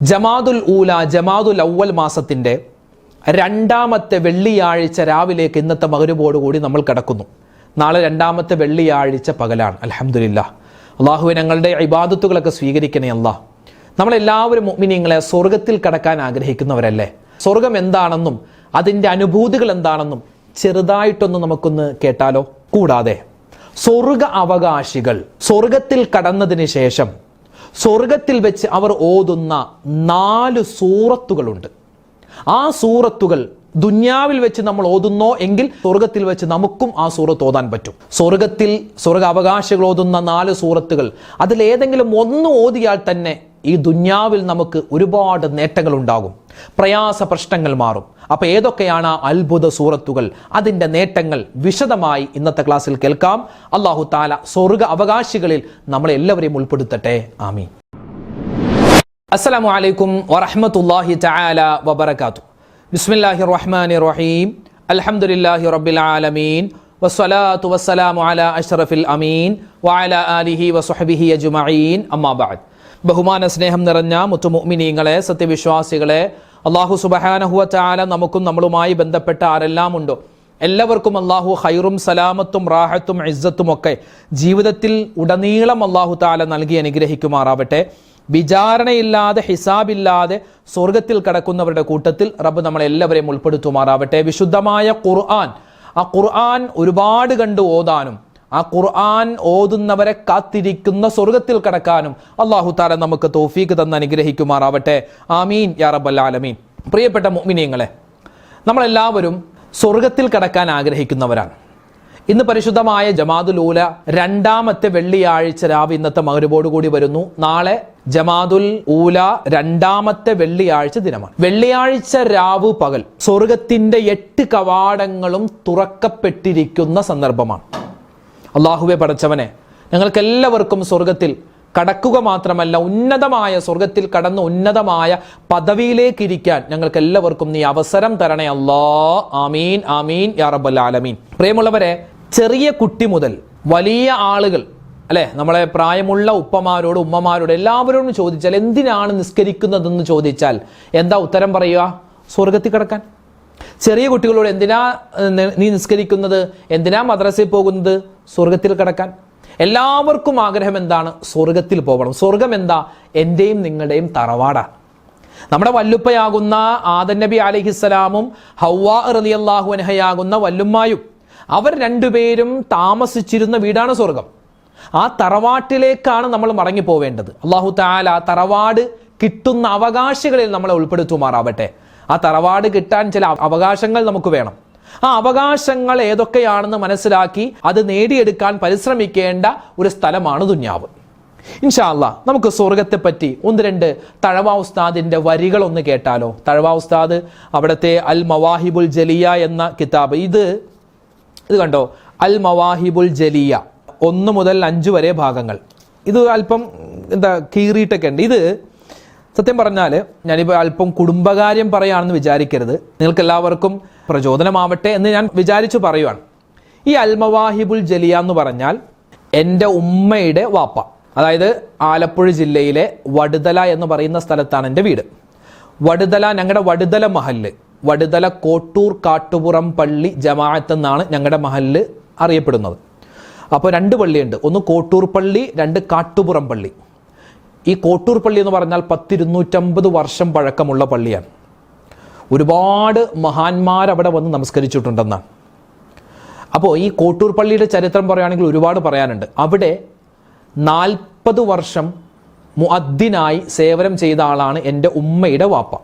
ജമാദുൽ ഊല ജമാതുൽ അവൽ മാസത്തിന്റെ രണ്ടാമത്തെ വെള്ളിയാഴ്ച രാവിലേക്ക് ഇന്നത്തെ മകരുവോടുകൂടി നമ്മൾ കിടക്കുന്നു. നാളെ രണ്ടാമത്തെ വെള്ളിയാഴ്ച പകലാണ്. അലഹമില്ല അള്ളാഹുവെ ഞങ്ങളുടെ ഇബാദത്തുകളൊക്കെ സ്വീകരിക്കണേ അല്ല. നമ്മളെല്ലാവരും മുഅ്മിനീങ്ങളെ സ്വർഗത്തിൽ കടക്കാൻ ആഗ്രഹിക്കുന്നവരല്ലേ? സ്വർഗം എന്താണെന്നും അതിന്റെ അനുഭൂതികൾ എന്താണെന്നും ചെറുതായിട്ടൊന്ന് നമുക്കൊന്ന് കേട്ടാലോ? കൂടാതെ സ്വർഗ അവകാശികൾ സ്വർഗത്തിൽ കടന്നതിന് ശേഷം സ്വർഗത്തിൽ വെച്ച് അവർ ഓതുന്ന നാല് സൂറത്തുകളുണ്ട്. ആ സൂറത്തുകൾ ദുന്യാവിൽ വെച്ച് നമ്മൾ ഓതുന്നോ എങ്കിൽ സ്വർഗത്തിൽ വെച്ച് നമുക്കും ആ സൂറത്ത് ഓതാൻ പറ്റും. സ്വർഗത്തിൽ സ്വർഗ അവകാശികൾ ഓതുന്ന നാല് സൂറത്തുകൾ. അതിലേതെങ്കിലും ഒന്ന് ഓതിയാൽ തന്നെ ഈ ദുന്യാവിൽ നമുക്ക് ഒരുപാട് നേട്ടങ്ങൾ ഉണ്ടാകും പ്രയാസ പ്രശ്നങ്ങൾ മാറും. അപ്പൊ ഏതൊക്കെയാണ് അത്ഭുത സൂറത്തുകൾ? അതിന്റെ നേട്ടങ്ങൾ വിശദമായി ഇന്നത്തെ ക്ലാസ്സിൽ കേൾക്കാം. അള്ളാഹു താല സ്വർഗ അവകാശികളിൽ നമ്മളെ എല്ലാവരെയും ഉൾപ്പെടുത്തട്ടെ. ആമി അസ്സലാമു അലൈക്കും വറഹ്മത്തുള്ളാഹി തആല വബർക്കാത്തു ബിസ്മില്ലാഹി റഹ്മാനി റഹീം അലഹമുല്ലാഹി റബ്ബിൽ ആലമീൻ. വസ്സലാത്തു വസ്സലാമു അല അഷ്റഫിൽ അമീൻ. വഅലാ ആലിഹി വസ്ഹബിഹി അജ്മഈൻ. അമ്മാ ബഅദ്. ബഹുമാന സ്നേഹം നിറഞ്ഞ മുത്തുമുഅ്മിനീങ്ങളെ സത്യവിശ്വാസികളെ അള്ളാഹു സുബ്ഹാനഹു തആല നമുക്കും നമ്മളുമായി ബന്ധപ്പെട്ട ആരെല്ലാം ഉണ്ടോ? എല്ലാവർക്കും അള്ളാഹു ഹൈറും സലാമത്തും റാഹത്തും ഇസ്സത്തും ഒക്കെ ജീവിതത്തിൽ ഉടനീളം അള്ളാഹു താല നൽകി അനുഗ്രഹിക്കുമാറാവട്ടെ. വിചാരണയില്ലാതെ ഹിസാബില്ലാതെ സ്വർഗത്തിൽ കടക്കുന്നവരുടെ കൂട്ടത്തിൽ റബ്ബ് നമ്മളെല്ലാവരെയും ഉൾപ്പെടുത്തുമാറാവട്ടെ. വിശുദ്ധമായ ഖുർആൻ. ആ ഖുർആൻ ഒരുപാട് കണ്ട് ഓതാനും ആ ഖുർആൻ ഓതുന്നവരെ കാത്തിരിക്കുന്ന സ്വർഗത്തിൽ കടക്കാനും അള്ളാഹു താര നമുക്ക് തോഫീക്ക് തന്ന് അനുഗ്രഹിക്കുമാറാവട്ടെ. ആമീൻ. യാ റബ്ബൽ ആലമീൻ. പ്രിയപ്പെട്ട മുഅ്മിനീങ്ങളെ നമ്മളെല്ലാവരും സ്വർഗത്തിൽ കടക്കാൻ ആഗ്രഹിക്കുന്നവരാണ്. ഇന്ന് പരിശുദ്ധമായ ജമാദുൽ ഊല രണ്ടാമത്തെ വെള്ളിയാഴ്ച രാവ് ഇന്നത്തെ കൂടി വരുന്നു. നാളെ ജമാതുൽ ഊല രണ്ടാമത്തെ വെള്ളിയാഴ്ച ദിനമാണ്. വെള്ളിയാഴ്ച രാവ് പകൽ സ്വർഗത്തിന്റെ എട്ട് കവാടങ്ങളും തുറക്കപ്പെട്ടിരിക്കുന്ന സന്ദർഭമാണ്. അള്ളാഹുവെ പടച്ചവനെ ഞങ്ങൾക്ക് എല്ലാവർക്കും സ്വർഗത്തിൽ കടക്കുക മാത്രമല്ല ഉന്നതമായ സ്വർഗത്തിൽ കടന്ന് ഉന്നതമായ പദവിയിലേക്ക് ഇരിക്കാൻ ഞങ്ങൾക്ക് എല്ലാവർക്കും നീ അവസരം തരണേ അല്ലാ. ആമീൻ ആമീൻ യാ റബ്ബൽ ആലമീൻ. പ്രിയമുള്ളവരെ ചെറിയ കുട്ടി മുതൽ വലിയ ആളുകൾ അല്ലെ? നമ്മളെ പ്രായമുള്ള ഉപ്പമാരോട് ഉമ്മമാരോട് എല്ലാവരോടും ചോദിച്ചാൽ എന്തിനാണ് നിസ്കരിക്കുന്നതെന്ന് ചോദിച്ചാൽ എന്താ ഉത്തരം പറയുക? സ്വർഗത്തിൽ കിടക്കാൻ. ചെറിയ കുട്ടികളോട് എന്തിനാ നീ നിസ്കരിക്കുന്നത്? എന്തിനാ മദ്രസയിൽ പോകുന്നത്? സ്വർഗത്തിൽ കിടക്കാൻ. എല്ലാവർക്കും ആഗ്രഹം എന്താണ്? സ്വർഗത്തിൽ പോകണം സ്വർഗം എന്താ? എന്റെയും നിങ്ങളുടെയും തറവാടാണ് നമ്മുടെ വല്ലുപ്പയാകുന്ന ആദൻ നബി അലിഹിസ്സലാമും ഹൗവാ റളിയല്ലാഹു അനഹയാകുന്ന വല്ലുമ്മായും അവർ രണ്ടുപേരും താമസിച്ചിരുന്ന വീടാണ് സ്വർഗം ആ തറവാട്ടിലേക്കാണ് നമ്മൾ മടങ്ങി പോവേണ്ടത് അള്ളാഹു താല തറവാട് കിട്ടുന്ന അവകാശികളിൽ നമ്മളെ ഉൾപ്പെടുത്തുമാറാവട്ടെ. ആ തറവാട് കിട്ടാൻ ചില അവകാശങ്ങൾ നമുക്ക് വേണം. ആ അവകാശങ്ങൾ ഏതൊക്കെയാണെന്ന് മനസ്സിലാക്കി അത് നേടിയെടുക്കാൻ പരിശ്രമിക്കേണ്ട ഒരു സ്ഥലമാണ് ദുന്യാവ്. ഇൻഷാല്ല നമുക്ക് സ്വർഗത്തെ പറ്റി ഒന്ന് രണ്ട് തഴവ ഉസ്താദിന്റെ വരികൾ ഒന്ന് കേട്ടാലോ? തഴവ ഉസ്താദ് അവിടുത്തെ അൽ മവാഹിബുൽ ജലിയ എന്ന കിതാബ്. ഇത് ഇത് കണ്ടോ? അൽ മവാഹിബുൽ ജലിയ ഒന്ന് മുതൽ അഞ്ച് വരെ ഭാഗങ്ങൾ. ഇത് അല്പം എന്താ കീറിയിട്ടൊക്കെ ഉണ്ട്. ഇത് സത്യം പറഞ്ഞാൽ ഞാനിപ്പോൾ അല്പം കുടുംബകാര്യം പറയുകയാണെന്ന് വിചാരിക്കരുത്. നിങ്ങൾക്ക് എല്ലാവർക്കും പ്രചോദനമാവട്ടെ എന്ന് ഞാൻ വിചാരിച്ചു പറയുവാണ്. ഈ അൽമവാഹിബുൽ ജലിയ എന്ന് പറഞ്ഞാൽ എന്റെ ഉമ്മയുടെ വാപ്പ. അതായത് ആലപ്പുഴ ജില്ലയിലെ വടുതല എന്ന് പറയുന്ന സ്ഥലത്താണ് എന്റെ വീട്. വടുതല ഞങ്ങളുടെ വടുതല മഹല്ല്. വടുതല കോട്ടൂർ കാട്ടുപുറം പള്ളി ജമാഅത്ത് എന്നാണ് ഞങ്ങളുടെ മഹല്ല് അറിയപ്പെടുന്നത്. അപ്പോൾ രണ്ട് പള്ളിയുണ്ട്. ഒന്ന് കോട്ടൂർ പള്ളി രണ്ട് കാട്ടുപുറം പള്ളി. ഈ കോട്ടൂർ പള്ളി എന്ന് പറഞ്ഞാൽ പത്തിരുന്നൂറ്റമ്പത് വർഷം പഴക്കമുള്ള പള്ളിയാണ്. ഒരുപാട് മഹാന്മാർ അവിടെ വന്ന് നമസ്കരിച്ചിട്ടുണ്ടെന്നാണ് അപ്പോൾ ഈ കോട്ടൂർ പള്ളിയുടെ ചരിത്രം പറയുകയാണെങ്കിൽ ഒരുപാട് പറയാനുണ്ട്. അവിടെ നാൽപ്പത് വർഷം മുഅദ്ദിനായി സേവനം ചെയ്ത ആളാണ് എന്റെ ഉമ്മയുടെ വാപ്പ.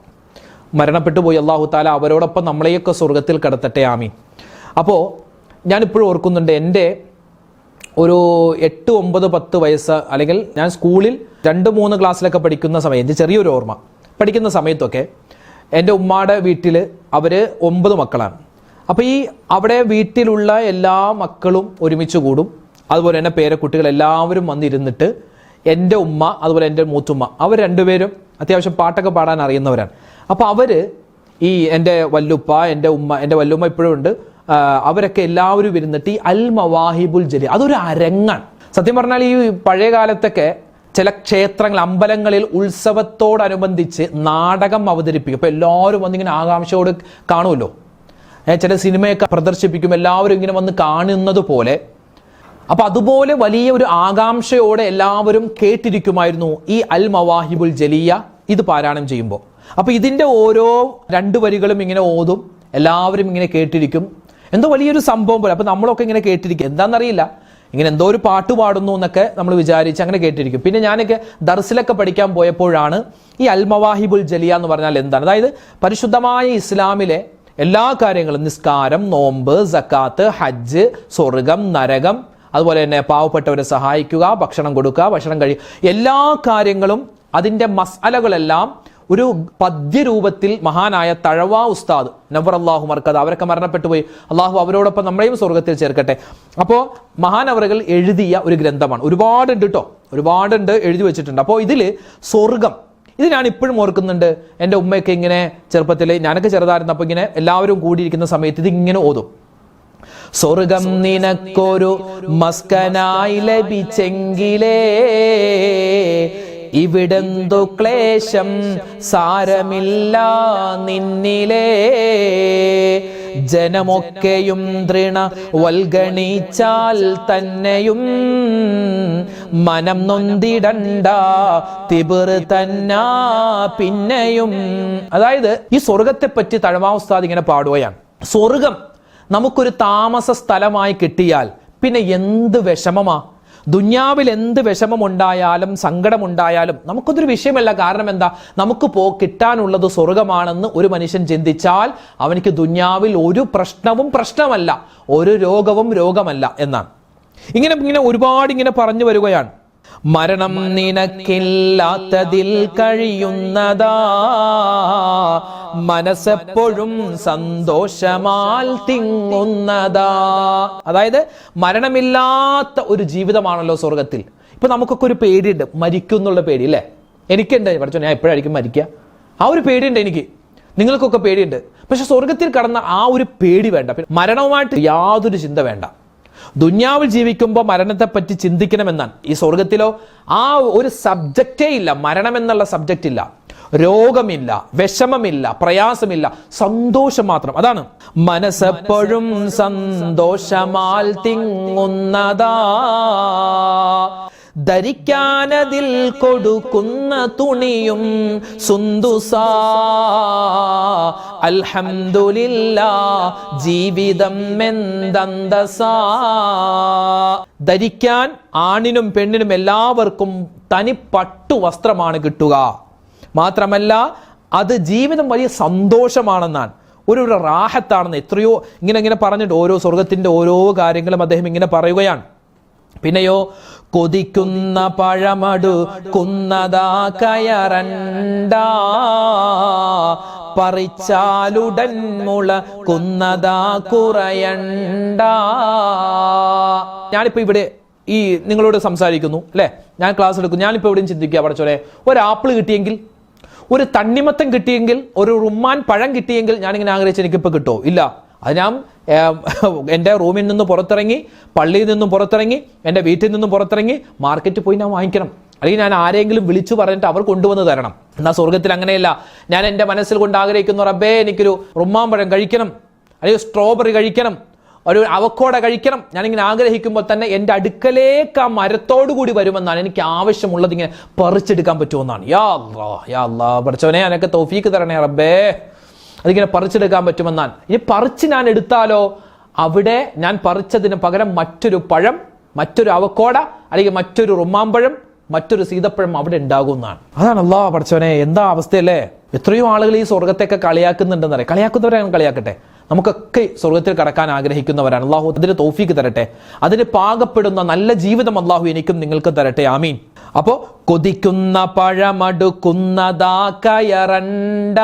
മരണപ്പെട്ടു പോയി അള്ളാഹു താല അവരോടൊപ്പം നമ്മളെയൊക്കെ സ്വർഗത്തിൽ കടത്തട്ടെ ആമീൻ. അപ്പോൾ ഞാനിപ്പോഴും ഓർക്കുന്നുണ്ട് എന്റെ ഒരു എട്ട് ഒമ്പത് പത്ത് വയസ്സ് അല്ലെങ്കിൽ ഞാൻ സ്കൂളിൽ രണ്ട് മൂന്ന് ക്ലാസ്സിലൊക്കെ പഠിക്കുന്ന സമയം എന്റെ ചെറിയൊരു ഓർമ്മ. പഠിക്കുന്ന സമയത്തൊക്കെ എന്റെ ഉമ്മയുടെ വീട്ടിൽ അവർ ഒമ്പത് മക്കളാണ്. അപ്പോൾ ഈ അവിടെ വീട്ടിലുള്ള എല്ലാ മക്കളും ഒരുമിച്ച് കൂടും. അതുപോലെ തന്നെ പേരക്കുട്ടികൾ എല്ലാവരും വന്നിരുന്നിട്ട് എന്റെ ഉമ്മ അതുപോലെ എന്റെ മൂത്തുമ്മ അവർ രണ്ടുപേരും അത്യാവശ്യം പാട്ടൊക്കെ പാടാൻ അറിയുന്നവരാണ്. അപ്പോൾ അവർ ഈ എന്റെ വല്ലുപ്പ എന്റെ ഉമ്മ എന്റെ വല്ലുമ്മ ഇപ്പോഴും ഉണ്ട്. അവരൊക്കെ എല്ലാവരും ഇരുന്നിട്ട് ഈ അൽ മവാഹിബുൽ ജലി അതൊരു അരങ്ങാണ്. സത്യം പറഞ്ഞാൽ ഈ പഴയ കാലത്തൊക്കെ ചില ക്ഷേത്രങ്ങൾ അമ്പലങ്ങളിൽ ഉത്സവത്തോടനുബന്ധിച്ച് നാടകം അവതരിപ്പിക്കും. അപ്പോൾ എല്ലാവരും വന്നിങ്ങനെ ആകാംക്ഷയോട് കാണുമല്ലോ. ചില സിനിമയൊക്കെ പ്രദർശിപ്പിക്കും. എല്ലാവരും ഇങ്ങനെ വന്ന് കാണുന്നത് പോലെ. അപ്പൊ അതുപോലെ വലിയ ഒരു ആകാംക്ഷയോടെ എല്ലാവരും കേട്ടിരിക്കുമായിരുന്നു ഈ അൽ മവാഹിബുൽ ജലിയ ഇത് പാരായണം ചെയ്യുമ്പോൾ അപ്പൊ ഇതിന്റെ ഓരോ രണ്ട് വരികളും ഇങ്ങനെ ഓതും. എല്ലാവരും ഇങ്ങനെ കേട്ടിരിക്കും. എന്തോ വലിയൊരു സംഭവം പോലെ. അപ്പൊ നമ്മളൊക്കെ ഇങ്ങനെ കേട്ടിരിക്കും. എന്താണെന്നറിയില്ല ഇങ്ങനെ എന്തോ ഒരു പാട്ട് പാടുന്നു എന്നൊക്കെ നമ്മൾ വിചാരിച്ച് അങ്ങനെ കേട്ടിരിക്കും. പിന്നെ ഞാനൊക്കെ ദർസിലൊക്കെ പഠിക്കാൻ പോയപ്പോഴാണ് ഈ അൽമവാഹിബുൽ ജലിയ എന്ന് പറഞ്ഞാൽ എന്താണ്? അതായത് പരിശുദ്ധമായ ഇസ്ലാമിലെ എല്ലാ കാര്യങ്ങളും നിസ്കാരം നോമ്പ് സക്കാത്ത് ഹജ്ജ് സ്വർഗം നരകം അതുപോലെ തന്നെ പാവപ്പെട്ടവരെ സഹായിക്കുക ഭക്ഷണം കൊടുക്കുക ഭക്ഷണം കഴിക്കുക എല്ലാ കാര്യങ്ങളും അതിന്റെ മസാലകളെല്ലാം ഒരു പദ്യരൂപത്തിൽ മഹാനായ തഴവ ഉസ്താദ് നവർ അള്ളാഹു മർക്കത് അവരൊക്കെ മരണപ്പെട്ടു പോയി. അള്ളാഹു അവരോടൊപ്പം നമ്മളെയും സ്വർഗത്തിൽ ചേർക്കട്ടെ. അപ്പോൾ മഹാനവറുകൾ എഴുതിയ ഒരു ഗ്രന്ഥമാണ്. ഒരുപാടുണ്ട് കേട്ടോ ഒരുപാടുണ്ട് എഴുതി വെച്ചിട്ടുണ്ട്. അപ്പോൾ ഇതിൽ സ്വർഗം ഇത് ഞാൻ ഇപ്പോഴും ഓർക്കുന്നുണ്ട്. എന്റെ ഉമ്മയൊക്കെ ഇങ്ങനെ ചെറുപ്പത്തിൽ ഞാനൊക്കെ ചെറുതായിരുന്നപ്പോൾ ഇങ്ങനെ എല്ലാവരും കൂടിയിരിക്കുന്ന സമയത്ത് ഇത് ഇങ്ങനെ ഓതും. സ്വർഗം നിനക്കൊരു മസ്കനായി ലഭിച്ചെങ്കിലേ ഇവിടെന്തു ക്ലേശം സാരമില്ല നിന്നിലേ. ജനമൊക്കെയും തൃണ വൽഗണിച്ചാൽ തന്നെയും മനം നൊന്തിടണ്ട തിബിർ തന്നാ പിന്നെയും. അതായത് ഈ സ്വർഗത്തെ പറ്റി തഴമാവസ്ഥാദ് ഇങ്ങനെ പാടുകയാണ്. സ്വർഗം നമുക്കൊരു താമസ സ്ഥലമായി കിട്ടിയാൽ പിന്നെ എന്ത് വിഷമമാ? ദുന്യാവിൽ എന്ത് വിഷമമുണ്ടായാലും സങ്കടമുണ്ടായാലും നമുക്കൊന്നൊരു വിഷയമല്ല. കാരണം എന്താ? നമുക്ക് പോ കിട്ടാനുള്ളത് സ്വർഗമാണെന്ന് ഒരു മനുഷ്യൻ ചിന്തിച്ചാൽ അവനിക്ക് ദുന്യാവിൽ ഒരു പ്രശ്നവും പ്രശ്നമല്ല. ഒരു രോഗവും രോഗമല്ല എന്നാണ്. ഇങ്ങനെ ഇങ്ങനെ ഒരുപാട് ഇങ്ങനെ പറഞ്ഞു വരികയാണ്. മരണം നിനക്കില്ലാത്തതിൽ കഴിയുന്നതാ. മനസ്സെപ്പോഴും സന്തോഷമാൽ തിങ്ങുന്നതാ. അതായത് മരണമില്ലാത്ത ഒരു ജീവിതമാണല്ലോ സ്വർഗത്തിൽ ഇപ്പൊ നമുക്കൊക്കെ ഒരു പേടിയുണ്ട്. മരിക്കും എന്നുള്ള പേടി അല്ലേ? എനിക്കുണ്ട്. പഠിച്ചോ ഞാൻ എപ്പോഴായിരിക്കും മരിക്കുക? ആ ഒരു പേടിയുണ്ട് എനിക്ക്. നിങ്ങൾക്കൊക്കെ പേടിയുണ്ട്. പക്ഷെ സ്വർഗത്തിൽ കടന്ന ആ ഒരു പേടി വേണ്ട. മരണവുമായിട്ട് യാതൊരു ചിന്ത വേണ്ട. ദുന്യാവിൽ ജീവിക്കുമ്പോൾ മരണത്തെപ്പറ്റി ചിന്തിക്കണമെന്നാണ്. ഈ സ്വർഗത്തിലോ ആ ഒരു സബ്ജക്റ്റേ ഇല്ല. മരണം എന്നുള്ള സബ്ജക്റ്റ് ഇല്ല. രോഗമില്ല. വിഷമമില്ല. പ്രയാസമില്ല. സന്തോഷം മാത്രം. അതാണ്. മനസ്സെപ്പോഴും സന്തോഷമാൽ തിങ്ങുന്നതാ. ധരിക്കാനതിൽ കൊടുക്കുന്ന തുണിയും സുന്ദുസാ. ജീവിതം എന്തന്തസാ. ധരിക്കാൻ ആണിനും പെണ്ണിനും എല്ലാവർക്കും തനി പട്ടു വസ്ത്രമാണ് കിട്ടുക. മാത്രമല്ല അത് ജീവിതം വലിയ സന്തോഷമാണെന്നാണ്. ഒരു ഒരു റാഹത്താണെന്ന് എത്രയോ ഇങ്ങനെ ഇങ്ങനെ പറഞ്ഞിട്ട് ഓരോ സ്വർഗത്തിന്റെ ഓരോ കാര്യങ്ങളും അദ്ദേഹം ഇങ്ങനെ പറയുകയാണ്. പിന്നെയോ കൊതിക്കുന്ന പഴമടു കുന്നതാ കയറണ്ട. പറിച്ചാലുടൻ മുള കുന്നതാ കുറയണ്ട. ഞാനിപ്പോ ഇവിടെ ഈ നിങ്ങളോട് സംസാരിക്കുന്നു അല്ലേ? ഞാൻ ക്ലാസ് എടുക്കും. ഞാനിപ്പോ എവിടെയും ചിന്തിക്കുക പഠിച്ചോലെ ഒരു ആപ്പിൾ കിട്ടിയെങ്കിൽ ഒരു തണ്ണിമത്തം കിട്ടിയെങ്കിൽ ഒരു റുമ്മാൻ പഴം കിട്ടിയെങ്കിൽ ഞാനിങ്ങനെ ആഗ്രഹിച്ച് എനിക്കിപ്പോൾ കിട്ടുമോ ഇല്ല. അത് ഞാൻ എന്റെ റൂമിൽ നിന്ന് പുറത്തിറങ്ങി പള്ളിയിൽ നിന്നും പുറത്തിറങ്ങി എന്റെ വീട്ടിൽ നിന്നും പുറത്തിറങ്ങി മാർക്കറ്റിൽ പോയി ഞാൻ വാങ്ങിക്കണം. അല്ലെങ്കിൽ ഞാൻ ആരെങ്കിലും വിളിച്ചു പറഞ്ഞിട്ട് അവർ കൊണ്ടുവന്ന് തരണം. എന്നാൽ സ്വർഗത്തിൽ അങ്ങനെയല്ല. ഞാൻ എന്റെ മനസ്സിൽ കൊണ്ട് ആഗ്രഹിക്കുന്നു റബ്ബേ എനിക്കൊരു റുമ്മാമ്പഴം കഴിക്കണം. അല്ലെങ്കിൽ സ്ട്രോബെറി കഴിക്കണം. ഒരു അവക്കോട കഴിക്കണം. ഞാനിങ്ങനെ ആഗ്രഹിക്കുമ്പോൾ തന്നെ എന്റെ അടുക്കലേക്ക് ആ മരത്തോടു കൂടി വരുമെന്നാണ് എനിക്ക് ആവശ്യമുള്ളത് ഇങ്ങനെ പറിച്ചെടുക്കാൻ പറ്റുമെന്നാണ്. യാ അല്ലാ യാ അല്ലാ പഠിച്ചവനെ അനക്ക് തൗഫീക്ക് തരണേ റബ്ബേ. അതിങ്ങനെ പറിച്ചെടുക്കാൻ പറ്റുമെന്നാൽ. ഇനി പറിച്ച് ഞാൻ എടുത്താലോ? അവിടെ ഞാൻ പറിച്ചതിന് പകരം മറ്റൊരു പഴം മറ്റൊരു അവക്കോട അല്ലെങ്കിൽ മറ്റൊരു റുമാമ്പഴം മറ്റൊരു സീതപ്പഴം അവിടെ ഉണ്ടാകുന്നതാണ് അതാണ് അല്ലാ പഠിച്ചവനെ എന്താ അവസ്ഥയല്ലേ? എത്രയോ ആളുകൾ ഈ സ്വർഗത്തെയൊക്കെ കളിയാക്കുന്നുണ്ടെന്നറിയാം കളിയാക്കുന്നവരെ കളിയാക്കുന്നവരാണ് കളിയാക്കട്ടെ. നമുക്കൊക്കെ സ്വർഗത്തിൽ കടക്കാൻ ആഗ്രഹിക്കുന്നവരാണ്. അള്ളാഹു അതിന് തോഫീക്ക് തരട്ടെ. അതിന് പാകപ്പെടുന്ന നല്ല ജീവിതം അള്ളാഹു എനിക്കും നിങ്ങൾക്കും തരട്ടെ. ആമീൻ. അപ്പോ കൊതിക്കുന്ന പഴമടുക്കുന്നതാ കയറണ്ട.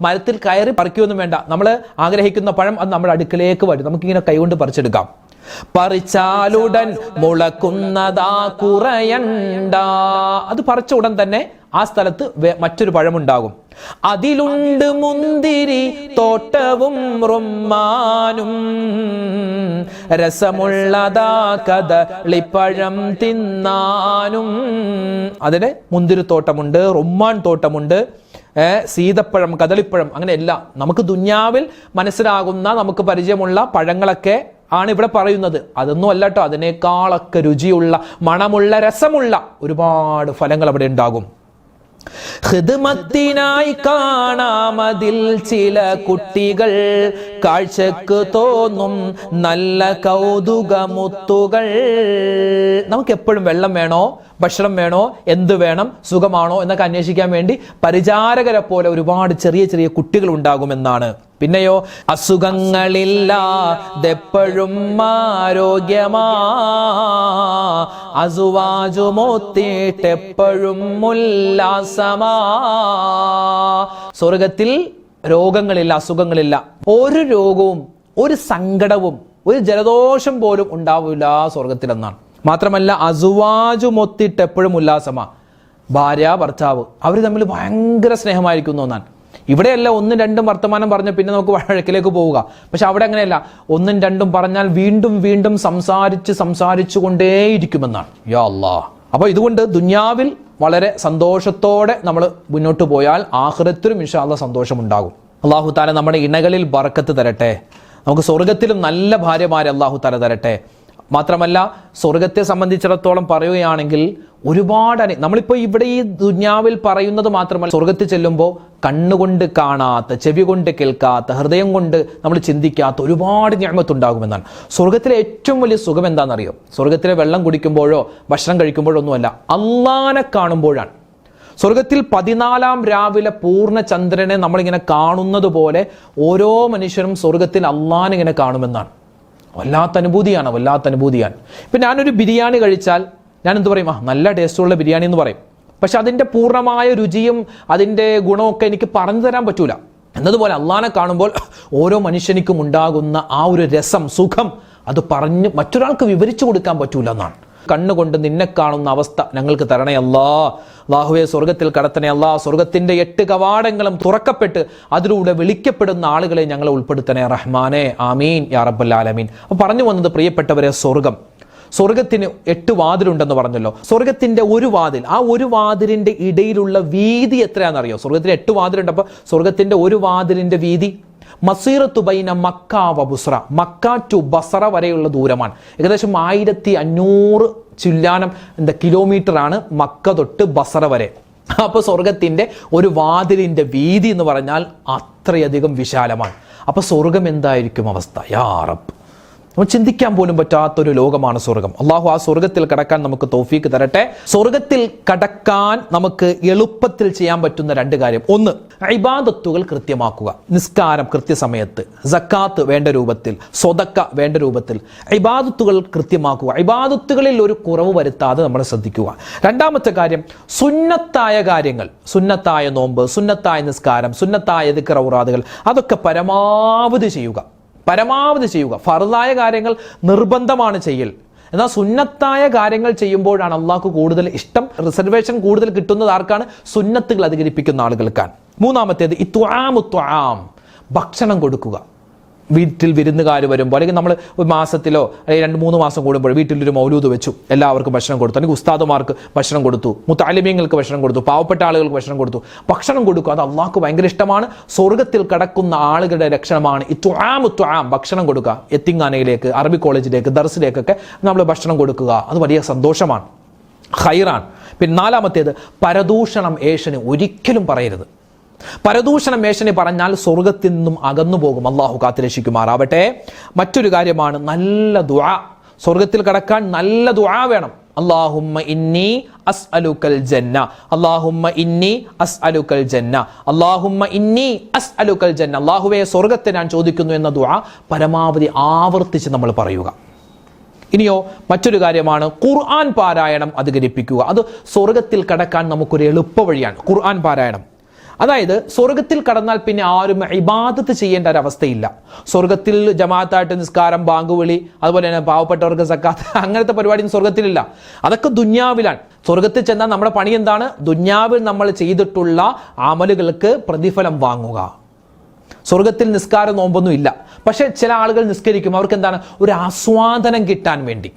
മരത്തിൽ കയറി പറിക്കുകയൊന്നും വേണ്ട. നമ്മൾ ആഗ്രഹിക്കുന്ന പഴം അത് നമ്മുടെ അടുക്കലേക്ക് വരും. നമുക്കിങ്ങനെ കൈകൊണ്ട് പറിച്ചെടുക്കാം. പറിച്ചാലുടൻ മുളക്കുന്നതാ കുറയണ്ട. അത് പറിച്ച ഉടൻ തന്നെ ആ സ്ഥലത്ത് മറ്റൊരു പഴമുണ്ടാകും. അതിലുണ്ട് മുന്തിരി തോട്ടവും റുമ്മാനും. രസമുള്ളതാ കഥളിപ്പഴം തിന്നാനും. അതിന് മുന്തിരിത്തോട്ടമുണ്ട് റുമ്മാൻ തോട്ടമുണ്ട് സീതപ്പഴം കദളിപ്പഴം അങ്ങനെ എല്ലാം. നമുക്ക് ദുന്യാവിൽ മനസ്സിലാകുന്ന നമുക്ക് പരിചയമുള്ള പഴങ്ങളൊക്കെ ആണ് ഇവിടെ പറയുന്നത്. അതൊന്നും അല്ല കേട്ടോ അതിനേക്കാളൊക്കെ രുചിയുള്ള മണമുള്ള രസമുള്ള ഒരുപാട് ഫലങ്ങൾ അവിടെ ഉണ്ടാകും. ഹിദ്മത്തിനായി കാണാമതിൽ ചില കുട്ടികൾ. കാഴ്ചക്ക് തോന്നും നല്ല കൗതുകമുത്തുകൾ. നമുക്ക് എപ്പോഴും വെള്ളം വേണോ? ഭക്ഷണം വേണോ? എന്ത് വേണം? സുഖമാണോ? എന്നൊക്കെ അന്വേഷിക്കാൻ വേണ്ടി പരിചാരകരെ പോലെ ഒരുപാട് ചെറിയ ചെറിയ കുട്ടികൾ ഉണ്ടാകുമെന്നാണ്. പിന്നെയോ അസുഖങ്ങളില്ലാതെപ്പോഴും ആരോഗ്യമാ അസുവാജുമൊത്തിട്ടെപ്പോഴും ഉല്ലാസമാ സ്വർഗത്തിൽ രോഗങ്ങളില്ല അസുഖങ്ങളില്ല. ഒരു രോഗവും ഒരു സങ്കടവും ഒരു ജലദോഷം പോലും ഉണ്ടാവില്ല സ്വർഗത്തിലെന്നാണ്. മാത്രമല്ല അസുവാജുമൊത്തിട്ടെപ്പോഴും ഉല്ലാസമാ ഭാര്യ ഭർത്താവ് അവർ തമ്മിൽ ഭയങ്കര സ്നേഹമായിരിക്കുന്നു എന്നാണ്. ഇവിടെയല്ല ഒന്നും രണ്ടും വർത്തമാനം പറഞ്ഞ പിന്നെ നമുക്ക് വഴക്കിലേക്ക് പോവുക. പക്ഷെ അവിടെ അങ്ങനെയല്ല. ഒന്നും രണ്ടും പറഞ്ഞാൽ വീണ്ടും വീണ്ടും സംസാരിച്ച് സംസാരിച്ചു കൊണ്ടേയിരിക്കുമെന്നാണ്. യാ അല്ലാ അപ്പോൾ ഇതുകൊണ്ട് ദുന്യാവിൽ വളരെ സന്തോഷത്തോടെ നമ്മൾ മുന്നോട്ട് പോയാൽ ആഹൃത്തിലും ഇൻഷാല്ല സന്തോഷമുണ്ടാകും. അള്ളാഹു താല നമ്മുടെ ഇണകളിൽ ബറക്കത്ത് തരട്ടെ. നമുക്ക് സ്വർഗത്തിലും നല്ല ഭാര്യമാരെ അള്ളാഹു താല തരട്ടെ. മാത്രമല്ല സ്വർഗത്തെ സംബന്ധിച്ചിടത്തോളം പറയുകയാണെങ്കിൽ ഒരുപാട് അനു നമ്മളിപ്പോൾ ഇവിടെ ഈ ദുന്യാവിൽ പറയുന്നത് മാത്രമല്ല സ്വർഗത്തിൽ ചെല്ലുമ്പോൾ കണ്ണുകൊണ്ട് കാണാത്ത ചെവി കൊണ്ട് കേൾക്കാത്ത ഹൃദയം കൊണ്ട് നമ്മൾ ചിന്തിക്കാത്ത ഒരുപാട് ഞാമത്തുണ്ടാകുമെന്നാണ്. സ്വർഗത്തിലെ ഏറ്റവും വലിയ സുഖം എന്താണെന്നറിയോ? സ്വർഗത്തിലെ വെള്ളം കുടിക്കുമ്പോഴോ ഭക്ഷണം കഴിക്കുമ്പോഴോ ഒന്നുമല്ല അള്ളാനെ കാണുമ്പോഴാണ്. സ്വർഗത്തിൽ പതിനാലാം രാവിലെ പൂർണ ചന്ദ്രനെ നമ്മളിങ്ങനെ കാണുന്നത് പോലെ ഓരോ മനുഷ്യരും സ്വർഗത്തിൽ അള്ളാനിങ്ങനെ കാണുമെന്നാണ്. വല്ലാത്ത അനുഭൂതിയാണ് വല്ലാത്ത അനുഭൂതിയാണ്. ഇപ്പം ഞാനൊരു ബിരിയാണി കഴിച്ചാൽ ഞാൻ എന്ത് പറയും? ആ നല്ല ടേസ്റ്റുള്ള ബിരിയാണി എന്ന് പറയും. പക്ഷെ അതിന്റെ പൂർണമായ രുചിയും അതിന്റെ ഗുണമൊക്കെ എനിക്ക് പറഞ്ഞു തരാൻ പറ്റൂല. എന്നതുപോലെ അള്ളാനെ കാണുമ്പോൾ ഓരോ മനുഷ്യനിക്കും ഉണ്ടാകുന്ന ആ ഒരു രസം സുഖം അത് പറഞ്ഞ് മറ്റൊരാൾക്ക് വിവരിച്ചു കൊടുക്കാൻ പറ്റൂല എന്നാണ്. കണ്ണുകൊണ്ട് നിന്നെ കാണുന്ന അവസ്ഥ ഞങ്ങൾക്ക് തരണേ അള്ളാഹുവെ സ്വർഗത്തിൽ കടത്തണേ സ്വർഗത്തിന്റെ എട്ട് കവാടങ്ങളും തുറക്കപ്പെട്ട് അതിലൂടെ വിളിക്കപ്പെടുന്ന ആളുകളെ ഞങ്ങളെ ഉൾപ്പെടുത്തണേ റഹ്മാനെ. ആമീൻ. യാ റബ്ബൽ ആലമീൻ. അപ്പോൾ പറഞ്ഞു വന്നത് പ്രിയപ്പെട്ടവരെ സ്വർഗം സ്വർഗത്തിന് എട്ട് വാതിലുണ്ടെന്ന് പറഞ്ഞല്ലോ. സ്വർഗത്തിന്റെ ഒരു വാതിൽ. ആ ഒരു വാതിലിന്റെ ഇടയിലുള്ള വീതി എത്രയാണെന്നറിയോ? സ്വർഗത്തിന് എട്ട് വാതിലുണ്ട്. അപ്പോൾ സ്വർഗത്തിന്റെ ഒരു വാതിലിന്റെ വീതി മസീറത്തു ബൈന മക്ക വ ബുസ്ര മക്ക ടു ബസറ വരെയുള്ള ദൂരമാണ്. ഏകദേശം ആയിരത്തി അഞ്ഞൂറ് ചില്ലാനം എന്താ കിലോമീറ്റർ ആണ് മക്ക തൊട്ട് ബസറ വരെ. അപ്പോൾ സ്വർഗത്തിന്റെ ഒരു വാതിലിന്റെ വീതി എന്ന് പറഞ്ഞാൽ അത്രയധികം വിശാലമാണ്. അപ്പോൾ സ്വർഗം എന്തായിരിക്കും അവസ്ഥ? യാ റബ്ബ്. നമ്മൾ ചിന്തിക്കാൻ പോലും പറ്റാത്തൊരു ലോകമാണ് സ്വർഗം. അള്ളാഹു ആ സ്വർഗത്തിൽ കടക്കാൻ നമുക്ക് തോഫീക്ക് തരട്ടെ. സ്വർഗത്തിൽ കടക്കാൻ നമുക്ക് എളുപ്പത്തിൽ ചെയ്യാൻ പറ്റുന്ന രണ്ട് കാര്യം. ഒന്ന് ഇബാദത്തുകൾ കൃത്യമാക്കുക. നിസ്കാരം കൃത്യസമയത്ത്. സക്കാത്ത് വേണ്ട രൂപത്തിൽ. സ്വതക്ക വേണ്ട രൂപത്തിൽ. ഇബാദത്തുകൾ കൃത്യമാക്കുക. ഇബാദത്തുകളിൽ ഒരു കുറവ് വരുത്താതെ നമ്മൾ ശ്രദ്ധിക്കുക. രണ്ടാമത്തെ കാര്യം സുന്നത്തായ കാര്യങ്ങൾ. സുന്നത്തായ നോമ്പ് സുന്നത്തായ നിസ്കാരം സുന്നത്തായ ദിക്കറൗറാദുകൾ അതൊക്കെ പരമാവധി ചെയ്യുക. പരമാവധി ചെയ്യുക. ഫറുതായ കാര്യങ്ങൾ നിർബന്ധമാണ് ചെയ്യൽ. എന്നാൽ സുന്നത്തായ കാര്യങ്ങൾ ചെയ്യുമ്പോഴാണ് അള്ളാഹ്ക്ക് കൂടുതൽ ഇഷ്ടം. റിസർവേഷൻ കൂടുതൽ കിട്ടുന്നത് ആർക്കാണ്? സുന്നത്തുകൾ അധികരിപ്പിക്കുന്ന ആളുകൾക്കാണ്. മൂന്നാമത്തേത് ഇത്വാമുത്വാം ഭക്ഷണം കൊടുക്കുക. വീട്ടിൽ വിരുന്നുകാർ വരുമ്പോൾ അല്ലെങ്കിൽ നമ്മൾ ഒരു മാസത്തിലോ അല്ലെങ്കിൽ രണ്ട് മൂന്ന് മാസം കൂടുമ്പോൾ വീട്ടിലൊരു മൗലൂദ് വെച്ചു. എല്ലാവർക്കും ഭക്ഷണം കൊടുത്തു. അല്ലെങ്കിൽ ഉസ്താദുമാർക്ക് ഭക്ഷണം കൊടുത്തു. മുത്താലിമ്യങ്ങൾക്ക് ഭക്ഷണം കൊടുത്തു. പാവപ്പെട്ട ആളുകൾക്ക് ഭക്ഷണം കൊടുത്തു. ഭക്ഷണം കൊടുക്കുക അത് അള്ളാഹ്ക്ക് ഭയങ്കര ഇഷ്ടമാണ്. സ്വർഗത്തിൽ കടക്കുന്ന ആളുകളുടെ ലക്ഷണമാണ്. ഈ ത്വാം ത്വാം ഭക്ഷണം കൊടുക്കുക. എത്തിങ്ങാനയിലേക്ക് അറബി കോളേജിലേക്ക് ദർസിലേക്കൊക്കെ നമ്മൾ ഭക്ഷണം കൊടുക്കുക. അത് വലിയ സന്തോഷമാണ്. ഹൈറാൻ പിന്നെ നാലാമത്തേത് പരദൂഷണം ഏഷന് ഒരിക്കലും പറയരുത്. പരദൂഷണം മേശനെ പറഞ്ഞാൽ സ്വർഗത്തിൽ നിന്നും അകന്നു പോകും. അള്ളാഹു കാത്തിരക്ഷിക്കുമാറാവട്ടെ. മറ്റൊരു കാര്യമാണ് നല്ല ദുആ. സ്വർഗത്തിൽ കടക്കാൻ നല്ല ദുആ വേണം. ഇന്നി ജന്ന. ഇന്നി ജന്ന. ഇന്നി ജന്ന. സ്വർഗത്തെ ഞാൻ ചോദിക്കുന്നു എന്ന ദുആ പരമാവധി ആവർത്തിച്ച് നമ്മൾ പറയുക. ഇനിയോ മറ്റൊരു കാര്യമാണ് ഖുർആൻ പാരായണം അധികരിപ്പിക്കുക. അത് സ്വർഗത്തിൽ കടക്കാൻ നമുക്കൊരു എളുപ്പ വഴിയാണ് ഖുർആൻ പാരായണം. അതായത് സ്വർഗത്തിൽ കടന്നാൽ പിന്നെ ആരും ഇബാദത്ത് ചെയ്യേണ്ട ഒരു അവസ്ഥയില്ല സ്വർഗത്തിൽ ജമാഅത്തായിട്ട് നിസ്കാരം ബാങ്കുവിളി അതുപോലെ തന്നെ പാവപ്പെട്ടവർക്ക് സക്കാത്ത് അങ്ങനത്തെ പരിപാടി സ്വർഗത്തിലില്ല അതൊക്കെ ദുന്യാവിലാണ്. സ്വർഗത്തിൽ ചെന്നാൽ നമ്മുടെ പണി എന്താണ്? ദുന്യാവിൽ നമ്മൾ ചെയ്തിട്ടുള്ള അമലുകൾക്ക് പ്രതിഫലം വാങ്ങുക. സ്വർഗത്തിൽ നിസ്കാരം നോമ്പൊന്നും ഇല്ല പക്ഷെ ചില ആളുകൾ നിസ്കരിക്കും. അവർക്ക് എന്താണ്? ഒരു ആസ്വാദനം കിട്ടാൻ വേണ്ടി.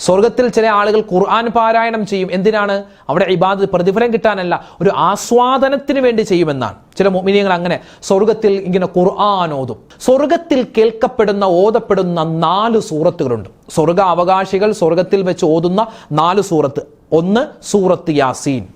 സ്വർഗത്തിൽ ചില ആളുകൾ ഖുർആൻ പാരായണം ചെയ്യും. എന്തിനാണ്? അവിടെ ഇബാദത്ത് പ്രതിഫലം കിട്ടാനല്ല ഒരു ആസ്വാദനത്തിന് വേണ്ടി ചെയ്യുമെന്നാണ്. ചില മോമിനിയങ്ങൾ അങ്ങനെ സ്വർഗത്തിൽ ഇങ്ങനെ ഖുർആൻ ഓതും. സ്വർഗത്തിൽ കേൾക്കപ്പെടുന്ന ഓതപ്പെടുന്ന നാല് സൂറത്തുകളുണ്ട്. സ്വർഗ അവകാശികൾ സ്വർഗത്തിൽ വെച്ച് ഓതുന്ന നാല് സൂറത്ത്. ഒന്ന് സൂറത്ത് യാസീൻ.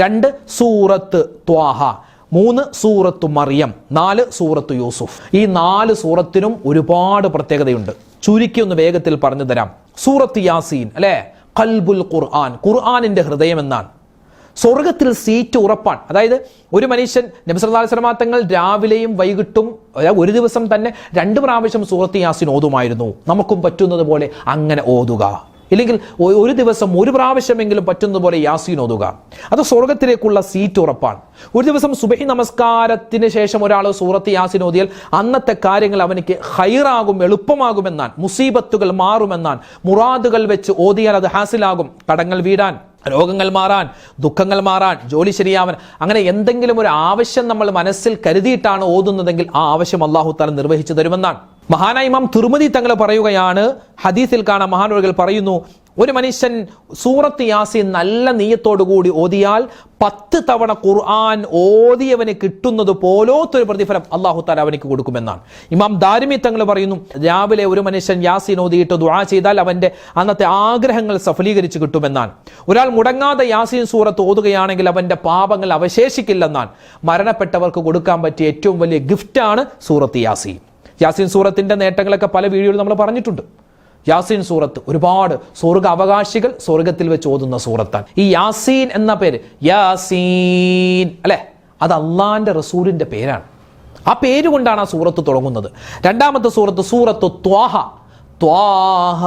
രണ്ട് സൂറത്ത് ത്വാഹ. മൂന്ന് സൂറത്ത് മറിയം. നാല് സൂറത്ത് യൂസുഫ്. ഈ നാല് സൂറത്തിനും ഒരുപാട് പ്രത്യേകതയുണ്ട്. ചുരുക്കി ഒന്ന് വേഗത്തിൽ പറഞ്ഞു തരാം. സൂറത്ത് യാസീൻ അല്ലെ? കൽബുൽ ഖുർആൻ. ഖുർആാനിന്റെ ഹൃദയം എന്നാണ്. സ്വർഗത്തിൽ സീറ്റ് ഉറപ്പാണ്. അതായത് ഒരു മനുഷ്യൻ നബിസ്വല്ലാ തങ്ങൾ രാവിലെയും വൈകിട്ടും ഒരു ദിവസം തന്നെ രണ്ട് പ്രാവശ്യം സൂറത്ത് യാസീൻ ഓതുമായിരുന്നു. നമുക്കും പറ്റുന്നത് പോലെ അങ്ങനെ ഓതുക. ഇല്ലെങ്കിൽ ഒരു ദിവസം ഒരു പ്രാവശ്യമെങ്കിലും പറ്റുന്ന പോലെ യാസീൻ ഓതുക. അത് സ്വർഗത്തിലേക്കുള്ള സീറ്റ് ഉറപ്പാണ്. ഒരു ദിവസം സുബഹി നമസ്കാരത്തിന് ശേഷം ഒരാൾ സൂറത്ത് യാസീൻ ഓതിയാൽ അന്നത്തെ കാര്യങ്ങൾ അവനിക്ക് ഹൈറാകും എളുപ്പമാകുമെന്നാൻ മുസീബത്തുകൾ മാറുമെന്നാൻ മുറാദുകൾ വെച്ച് ഓതിയാൽ അത് ഹാസിലാകും. കടങ്ങൾ വീടാൻ രോഗങ്ങൾ മാറാൻ ദുഃഖങ്ങൾ മാറാൻ ജോലി ശരിയാവാൻ അങ്ങനെ എന്തെങ്കിലും ഒരു ആവശ്യം നമ്മൾ മനസ്സിൽ കരുതിയിട്ടാണ് ഓതുന്നതെങ്കിൽ ആ ആവശ്യം അള്ളാഹു താല നിർവഹിച്ചു തരുമെന്നാണ്. മഹാനായ ഇമാം തിരുമതി തങ്ങൾ പറയുകയാണ് ഹദീസിൽ കാണാൻ മഹാനുകൾ പറയുന്നു ഒരു മനുഷ്യൻ സൂറത്ത് യാസീൻ നല്ല നീയത്തോടുകൂടി ഓതിയാൽ പത്ത് തവണ ഖുർആൻ ഓതിയവന് കിട്ടുന്നത് പോലോത്തൊരു പ്രതിഫലം അള്ളാഹു താല അവനക്ക് കൊടുക്കുമെന്നാണ്. ഇമാം ദാരിമി തങ്ങൾ പറയുന്നു രാവിലെ ഒരു മനുഷ്യൻ യാസീൻ ഓതിയിട്ട് ദുആ ചെയ്താൽ അവന്റെ അന്നത്തെ ആഗ്രഹങ്ങൾ സഫലീകരിച്ച് കിട്ടുമെന്നാണ്. ഒരാൾ മുടങ്ങാതെ യാസീൻ സൂറത്ത് ഓതുകയാണെങ്കിൽ അവന്റെ പാപങ്ങൾ അവശേഷിക്കില്ലെന്നാണ്. മരണപ്പെട്ടവർക്ക് കൊടുക്കാൻ പറ്റിയ ഏറ്റവും വലിയ ഗിഫ്റ്റാണ് സൂറത്ത് യാസീൻ. യാസീൻ സൂറത്തിന്റെ നേട്ടങ്ങളൊക്കെ പല വീഡിയോയിൽ നമ്മൾ പറഞ്ഞിട്ടുണ്ട്. യാസീൻ സൂറത്ത് ഒരുപാട് സ്വർഗ അവകാശികൾ സ്വർഗത്തിൽ വെച്ച് ഓതുന്ന സൂറത്താണ്. ഈ യാസീൻ എന്ന പേര് യാസീൻ അല്ലേ? അത് അള്ളാന്റെ റസൂലിന്റെ പേരാണ്. ആ പേര് കൊണ്ടാണ് ആ സൂറത്ത് തുടങ്ങുന്നത്. രണ്ടാമത്തെ സൂറത്ത് സൂറത്ത് ത്വാഹ. ത്വാഹ.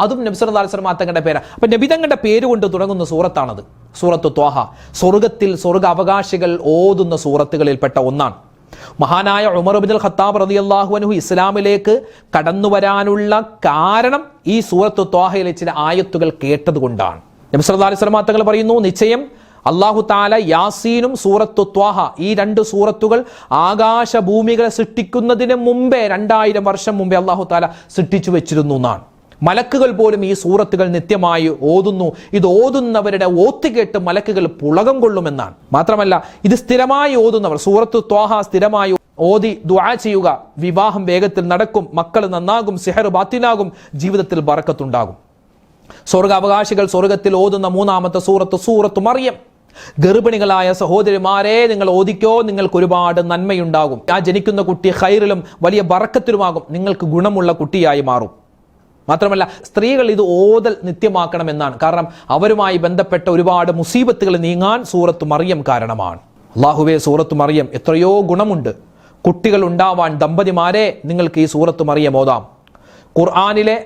അതും നബ്സർ അലിസ്ലം പേരാണ് അപ്പൊ നബിതങ്ങളുടെ പേര് കൊണ്ട് തുടങ്ങുന്ന സൂറത്താണത്. സൂറത്ത് ത്വാഹ. സ്വർഗത്തിൽ സ്വർഗ അവകാശികൾ ഓതുന്ന സൂറത്തുകളിൽപ്പെട്ട ഒന്നാണ്. മഹാനായ ഉമർ ബിൻ ഖത്താബ് റളിയല്ലാഹു അൻഹു ഇസ്ലാമിലേക്ക് കടന്നു വരാനുള്ള കാരണം ഈ സൂറത്ത് ത്വാഹയിലെ ചില ആയത്തുകൾ കേട്ടതുകൊണ്ടാണ്. നബി സല്ലല്ലാഹു അലൈഹി തങ്ങൾ പറയുന്നു നിശ്ചയം അള്ളാഹു താല യാസീനും സൂറത്തു ത്വാഹ ഈ രണ്ട് സൂറത്തുകൾ ആകാശ ഭൂമികളെ സൃഷ്ടിക്കുന്നതിന് മുമ്പേ രണ്ടായിരം വർഷം മുമ്പേ അള്ളാഹു താല സൃഷ്ടിച്ചു വെച്ചിരുന്നു എന്നാണ്. മലക്കുകൾ പോലും ഈ സൂറത്തുകൾ നിത്യമായി ഓതുന്നു. ഇത് ഓതുന്നവരുടെ ഓത്തുകേട്ട് മലക്കുകൾ പുളകം കൊള്ളുമെന്നാണ്. മാത്രമല്ല ഇത് സ്ഥിരമായി ഓതുന്നവർ സൂറത്ത് ത്വാഹ സ്ഥിരമായി ഓതി ദുആ ചെയ്യുക. വിവാഹം വേഗത്തിൽ നടക്കും മക്കൾ നന്നാകും സിഹർ ബാത്തിനാകും ജീവിതത്തിൽ ബറക്കത്തുണ്ടാകും. സ്വർഗ അവകാശികൾ സ്വർഗത്തിൽ ഓതുന്ന മൂന്നാമത്തെ സൂറത്ത് സൂറത്ത് മറിയം. ഗർഭിണികളായ സഹോദരിമാരെ നിങ്ങൾ ഓദിക്കോ നിങ്ങൾക്ക് ഒരുപാട് നന്മയുണ്ടാകും. ആ ജനിക്കുന്ന കുട്ടി ഹൈറിലും വലിയ ബറക്കത്തിലുമാകും. നിങ്ങൾക്ക് ഗുണമുള്ള കുട്ടിയായി മാറും. മാത്രമല്ല സ്ത്രീകൾ ഇത് ഓതൽ നിത്യമാക്കണമെന്നാണ്. കാരണം അവരുമായി ബന്ധപ്പെട്ട ഒരുപാട് മുസീബത്തുകൾ നീങ്ങാൻ സൂറത്ത് മറിയം കാരണമാണ്. അള്ളാഹുവേ സൂറത്ത് മറിയം എത്രയോ ഗുണമുണ്ട്. കുട്ടികൾ ഉണ്ടാവാൻ ദമ്പതിമാരെ നിങ്ങൾക്ക് ഈ സൂറത്ത് മറിയം ഓതാം. ഖുർആാനിലെ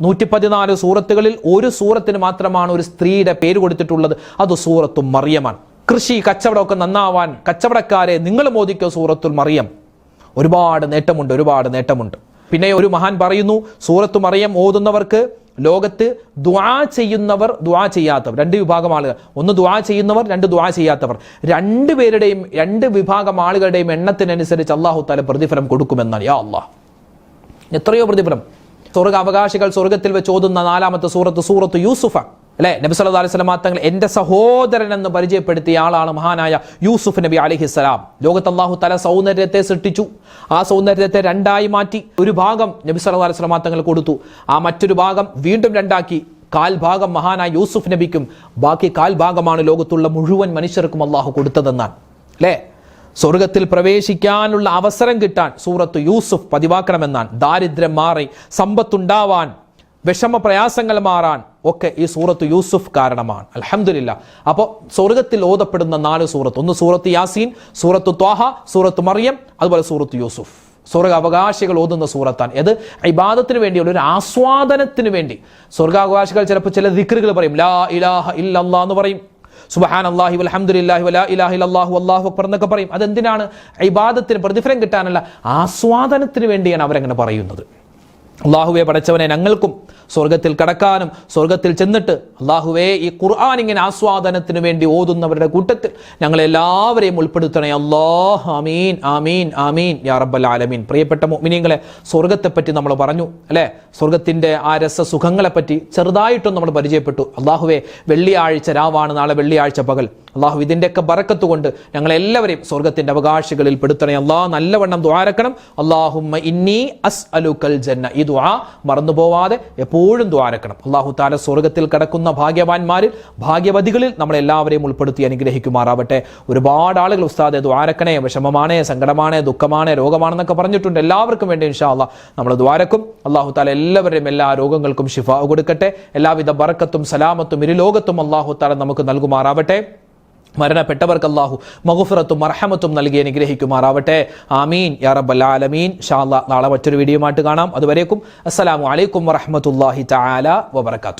നൂറ്റി പതിനാല് സൂറത്തുകളിൽ ഒരു സൂറത്തിന് മാത്രമാണ് ഒരു സ്ത്രീയുടെ പേര് കൊടുത്തിട്ടുള്ളത്. അത് സൂറത്തു മറിയമാണ്. കൃഷി കച്ചവടമൊക്കെ നന്നാവാൻ കച്ചവടക്കാരെ നിങ്ങൾ മോദിക്കോ സൂറത്തുൽ മറിയം. ഒരുപാട് നേട്ടമുണ്ട് ഒരുപാട് നേട്ടമുണ്ട്. പിന്നെ ഒരു മഹാൻ പറയുന്നു സൂറത്ത് മറിയം ഓതുന്നവർക്ക് ലോകത്ത് ദ്വാ ചെയ്യുന്നവർ ദ്വാ ചെയ്യാത്തവർ. രണ്ട് വിഭാഗം ആളുകൾ. ഒന്ന് ദ്വാ ചെയ്യുന്നവർ രണ്ട് ദ്വാ ചെയ്യാത്തവർ. രണ്ടുപേരുടെയും രണ്ട് വിഭാഗം ആളുകളുടെയും എണ്ണത്തിനനുസരിച്ച് അള്ളാഹു താല പ്രതിഫലം കൊടുക്കുമെന്നാണ്. യാ അള്ളാഹ് എത്രയോ പ്രതിഫലം. സ്വർഗ അവകാശികൾ സ്വർഗത്തിൽ വെച്ച് ഓതുന്ന നാലാമത്തെ സൂറത്ത് സൂറത്ത് യൂസുഫ അല്ലെ? നബി സല്ലല്ലാഹു അലൈഹി വസല്ലം തങ്ങൾ എന്റെ സഹോദരൻ എന്ന് പരിചയപ്പെടുത്തിയ ആളാണ് മഹാനായ യൂസുഫ് നബി അലിഹിസ്സലാം ലോകത്ത് അള്ളാഹു തല സൗന്ദര്യത്തെ സൃഷ്ടിച്ചു. ആ സൗന്ദര്യത്തെ രണ്ടായി മാറ്റി ഒരു ഭാഗം നബി സല്ലല്ലാഹു അലൈഹി വസല്ലം തങ്ങൾ കൊടുത്തു. ആ മറ്റൊരു ഭാഗം വീണ്ടും രണ്ടാക്കി. കാൽഭാഗം മഹാനായ യൂസുഫ് നബിക്കും ബാക്കി കാൽഭാഗമാണ് ലോകത്തുള്ള മുഴുവൻ മനുഷ്യർക്കും അള്ളാഹു കൊടുത്തതെന്നാണ്. അല്ലേ? സ്വർഗത്തിൽ പ്രവേശിക്കാനുള്ള അവസരം കിട്ടാൻ സൂറത്ത് യൂസുഫ് പതിവാക്കണമെന്നാണ്. ദാരിദ്ര്യം മാറി സമ്പത്തുണ്ടാവാൻ വിഷമ പ്രയാസങ്ങൾ മാറാൻ ഒക്കെ ഈ സൂറത്ത് യൂസുഫ് കാരണമാണ്. അലഹമില്ല അപ്പോൾ സ്വർഗത്തിൽ ഓതപ്പെടുന്ന നാല് സൂറത്ത്. ഒന്ന് സൂറത്ത് യാസീൻ സൂറത്ത് ത്വാഹ സൂറത്ത് മറിയം അതുപോലെ സൂറത്ത് യൂസുഫ്. സ്വർഗ അവകാശികൾ ഓതുന്ന സൂറത്താണ്. ഇത് ഇബാദത്തിന് വേണ്ടിയുള്ള ഒരു ആസ്വാദനത്തിന് വേണ്ടി. സ്വർഗാവകാശികൾ ചിലപ്പോൾ ചില ദിക്റുകൾ പറയും. ലാ ഇലാഹ ഇല്ലല്ലാ എന്ന് പറയും. സുബഹാൻ അള്ളാഹി അലഹമുല്ലാഹി വലാ ഇലാഹി അള്ളാഹു അള്ളാഹു അക്ബർ എന്നൊക്കെ പറയും. അതെന്തിനാണ്? ഇബാദത്തിന് പ്രതിഫലം കിട്ടാനല്ല ആസ്വാദനത്തിന് വേണ്ടിയാണ് അവരങ്ങനെ പറയുന്നത്. അള്ളാഹുവെ പഠിച്ചവനെ ഞങ്ങൾക്കും സ്വർഗത്തിൽ കടക്കാനും സ്വർഗത്തിൽ ചെന്നിട്ട് അള്ളാഹുവെ ഈ ഖുർആൻ ഇങ്ങനെ ആസ്വാദനത്തിന് വേണ്ടി ഓതുന്നവരുടെ കൂട്ടത്തിൽ ഞങ്ങളെല്ലാവരെയും ഉൾപ്പെടുത്തണേ. അള്ളാഹ് അമീൻ ആമീൻ ആമീൻ. യാ റബ്ബൽ ആലമീൻ. പ്രിയപ്പെട്ട മിനിങ്ങളെ സ്വർഗത്തെപ്പറ്റി നമ്മൾ പറഞ്ഞു അല്ലേ? സ്വർഗത്തിന്റെ ആ രസസുഖങ്ങളെപ്പറ്റി ചെറുതായിട്ടും നമ്മൾ പരിചയപ്പെട്ടു. അള്ളാഹുവെ വെള്ളിയാഴ്ച രാവാണ് നാളെ വെള്ളിയാഴ്ച പകൽ. അള്ളാഹു ഇതിന്റെയൊക്കെ ബറക്കത്ത് കൊണ്ട് ഞങ്ങളെല്ലാവരെയും സ്വർഗത്തിന്റെ അവകാശികളിൽ പെടുത്തണേ അള്ളാഹ് നല്ലവണ്ണം ദ്വാരക്കണം അള്ളാഹുമ്മ ഇന്നി അസ് അലുക്കൽ ജന്ന. ഈ ദ്വാ മറന്നുപോവാതെ എപ്പോഴും ദ്വാരക്കണം അള്ളാഹു താല സ്വർഗത്തിൽ കിടക്കുന്ന ഭാഗ്യവാന്മാരിൽ ഭാഗ്യവതികളിൽ നമ്മളെല്ലാവരെയും ഉൾപ്പെടുത്തി അനുഗ്രഹിക്കുമാറാവട്ടെ. ഒരുപാട് ആളുകൾ ഉസ്താദെ ദ്വാരക്കണേ വിഷമമാണേ സങ്കടമാണേ ദുഃഖമാണേ രോഗമാണെന്നൊക്കെ പറഞ്ഞിട്ടുണ്ട്. എല്ലാവർക്കും വേണ്ടി ഇൻഷാ നമ്മൾ ദ്വാരക്കും അള്ളാഹു താല എല്ലാവരുടെയും എല്ലാ രോഗങ്ങൾക്കും ശിഫ കൊടുക്കട്ടെ. എല്ലാവിധ ബറക്കത്തും സലാമത്തും ഇരുലോകത്തും അള്ളാഹു താല നമുക്ക് നൽകുമാറാവട്ടെ. മരണപ്പെട്ടവർക്ക് അല്ലാഹു മഹുഫുറത്തും മർഹമത്തും നൽകി അനുഗ്രഹിക്കുമാറാവട്ടെ. ആമീൻ. യാ റബ്ബൽ ആലമീൻ. ഷാ അല്ലാ നാളെ മറ്റൊരു വീഡിയോ ആയിട്ട് കാണാം. അതുവരേക്കും അസ്സലാമു അലൈക്കും വറഹ്മത്തുള്ളാഹി തആല വബറകാതുഹു